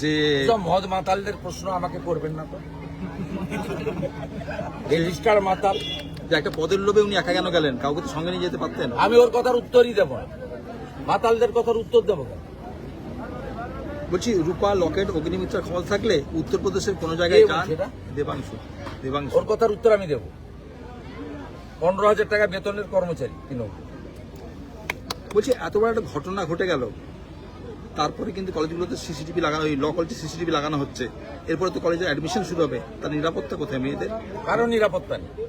যে মদ মাতালদের প্রশ্ন আমাকে করবেন না তো। রেজিস্টার মাতাল। যে একটা পদের লোভে উনি একা কেন গেলেন? কাউকে তো সঙ্গে নিয়ে যেতে পারতেন। আমি ওর কথার উত্তরই দেবো মাতালদের কথার উত্তর দেবো বলছি রূপা লকেট অগ্নিমিত্রার খবর থাকলে উত্তরপ্রদেশের কোনো জায়গায় যান? দেবাংশু। দেবাংশু। ওর কথার উত্তর আমি দেবো। পনেরো হাজার টাকা বেতনের কর্মচারী তৃণমূল বলছি এত বড় একটা ঘটনা ঘটে গেল। তারপরে কিন্তু কলেজগুলোতে সিসিটিভি লাগানো, ওই ল কলেজে সিসিটিভি লাগানো হচ্ছে। এরপরে তো কলেজে অ্যাডমিশন শুরু হবে। তার নিরাপত্তা কোথায় মেয়েদের? কারও নিরাপত্তা নেই।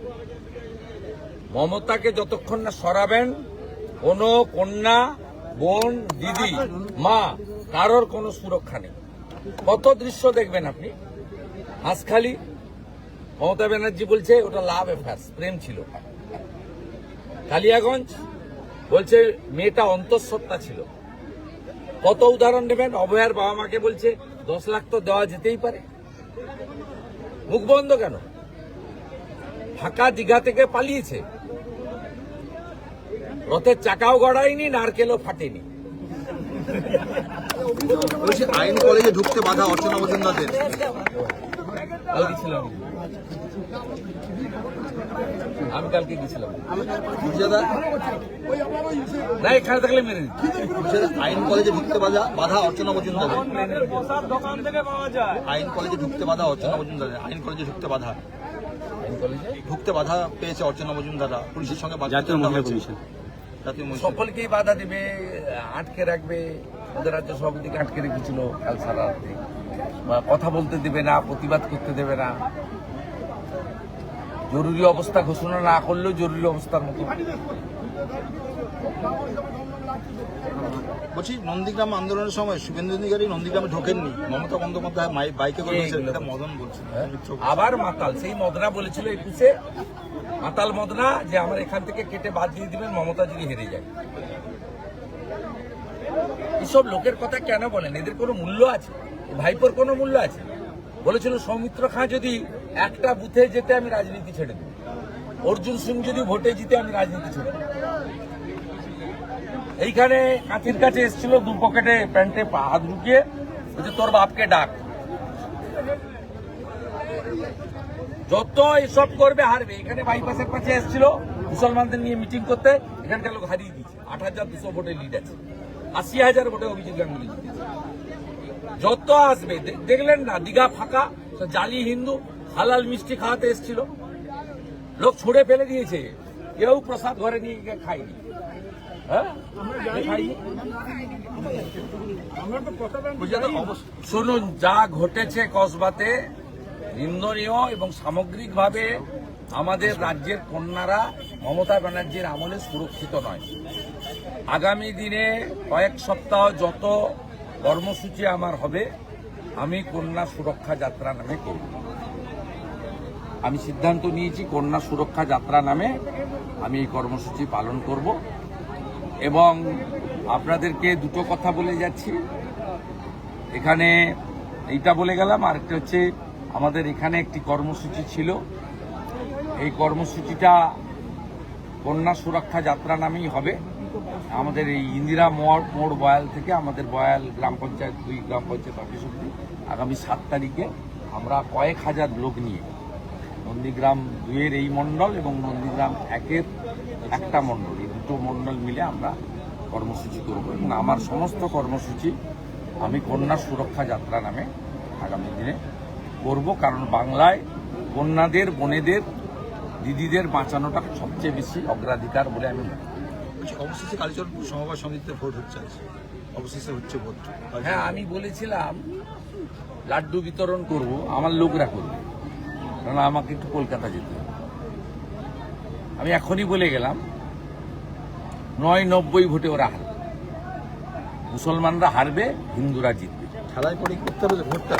মমতাকে যতক্ষণ না সরাবেন, কোনো কন্যা, বোন, দিদি, মা, কারোর কোনো সুরক্ষা নেই। কত দৃশ্য দেখবেন আপনি? হাঁসখালি। মমতা ব্যানার্জি বলছে, ওটা লাভ অ্যাফেয়ার্স প্রেম ছিল। কালিয়াগঞ্জ বলছে, মেয়েটা অন্তঃসত্ত্বা ছিল। কত উদাহরণ নেবেন অভয়ার বাবা মাকে বলছে, দশ লাখ তো দেওয়া যেতেই পারে। মুখ বন্ধ কেন? ফাঁকা দীঘা থেকে পালিয়েছে। রথের চাকাও গড়ায়নি, নারকেলও ফাটেনি। আইন কলেজে ঢুকতে বাধা অর্চনা মজুমদারদের কাল গেছিলাম আমি কালকে গেছিলাম। না এখানে থাকলে মেরে আইন কলেজে ঢুকতে বাধা বাধা অর্চনা মজুমদারের। দোকান থেকে পাওয়া যায় আইন কলেজে ঢুকতে বাধা অর্চনা আইন কলেজে ঢুকতে বাধা। কলেজে? ঢুকতে বাধা পেয়েছে অর্চনা মজুমদাররা। পুলিশের সঙ্গে জাতীয়। সকলকেই বাধা দিবে আটকে রাখবে। ওদের রাজ্য সভাপতিকে আটকে রেখেছিল কাল সারা রাত্রে বা কথা বলতে দেবে না প্রতিবাদ করতে দেবে না। জরুরি অবস্থা ঘোষণা না করলেও জরুরি অবস্থার মতো। বলছি নন্দীগ্রাম আন্দোলনের সময় শুভেন্দু অধিকারী নন্দীগ্রামে ঢোকেননি। মমতা বন্দ্যোপাধ্যায় মাই- বাইকে করে মদন বলছে হ্যাঁ? আবার মাতাল সেই মদনা বলেছিল একুশে। মাতাল মদনা যে আমার এখান থেকে কেটে বাদ দিয়ে দিবেন মমতা যদি হেরে যায়। এসব লোকের কথা কেন বলেন? এদের কোনো মূল্য আছে? ভাইপোর কোনো মূল্য আছে? বলেছিল সৌমিত্র খাঁ যদি একটা বুথে যেতে আমি রাজনীতি ছেড়ে দেব। অর্জুন সিং যদি ভোটে জিতে আমি রাজনীতি ছেড়ে দেব। এইখানে কাঁথির কাছে এসেছিল দু পকেটে প্যান্টে পা হাত ঢুকিয়ে বলছে, তোর বাপকে ডাক। যত এসব করবে হারবে। এখানে বাইপাসের কাছে এসেছিল মুসলমানদের নিয়ে মিটিং করতে এখানকার লোক হারিয়ে দিচ্ছে আট হাজার দুশো ভোটে লিড আছে। আশি হাজার ভোটে অভিজিৎ গাঙ্গুলি যত আসবে দেখলেন না দীঘা ফাঁকা জালি হিন্দু হালাল মিষ্টি খাওয়াতে এসেছিল। লোক ছুড়ে ফেলে দিয়েছে। কেউ প্রসাদ ঘরে নিয়ে গিয়ে খায়নি। হ্যাঁ? শুনুন যা ঘটেছে কসবাতে নিন্দনীয় এবং সামগ্রিকভাবে আমাদের রাজ্যের কন্যারা মমতা ব্যানার্জির আমলে সুরক্ষিত নয়। আগামী দিনে কয়েক সপ্তাহ যত কর্মসূচি আমার হবে, আমি কন্যা সুরক্ষা যাত্রা নামে করব। আমি সিদ্ধান্ত নিয়েছি, কন্যা সুরক্ষা যাত্রা নামে আমি এই কর্মসূচি পালন করব। এবং আপনাদেরকে দুটো কথা বলে যাচ্ছি। এখানে এইটা বলে গেলাম, আরেকটা হচ্ছে আমাদের এখানে একটি কর্মসূচি ছিল। এই কর্মসূচিটা কন্যা সুরক্ষা যাত্রা নামেই হবে। আমাদের এই ইন্দিরা মোড় মোড় বয়াল থেকে আমাদের বয়াল গ্রাম পঞ্চায়েত দুই গ্রাম পঞ্চায়েত অফিস অব্দি আগামী সাত তারিখে আমরা কয়েক হাজার লোক নিয়ে নন্দীগ্রাম দুইয়ের এই মণ্ডল এবং নন্দীগ্রাম একের একটা মণ্ডল, এই দুটো মণ্ডল মিলে আমরা কর্মসূচি করব এবং আমার সমস্ত কর্মসূচি আমি কন্যা সুরক্ষা যাত্রা নামে আগামী দিনে করব। কারণ বাংলায় কন্যাদের বোনেদের দিদিদের বাঁচানোটা সবচেয়ে বেশি অগ্রাধিকার বলে আমি মনে করি। বলছি, অবশেষে কালীচরণপুর সমবায় সমিতিতে ভোট হচ্ছে অবশেষে হচ্ছে ভোট। হ্যাঁ আমি বলেছিলাম লাড্ডু বিতরণ করব আমার লোকরা করবে। কারণ আমাকে একটু কলকাতা যেতে হবে। আমি এখনই বলে গেলাম নয় নব্বই ভোটে ওরা হারবে। মুসলমানরা হারবে হিন্দুরা জিতবে। খেলায় পরে করতে হবে ভোটটা?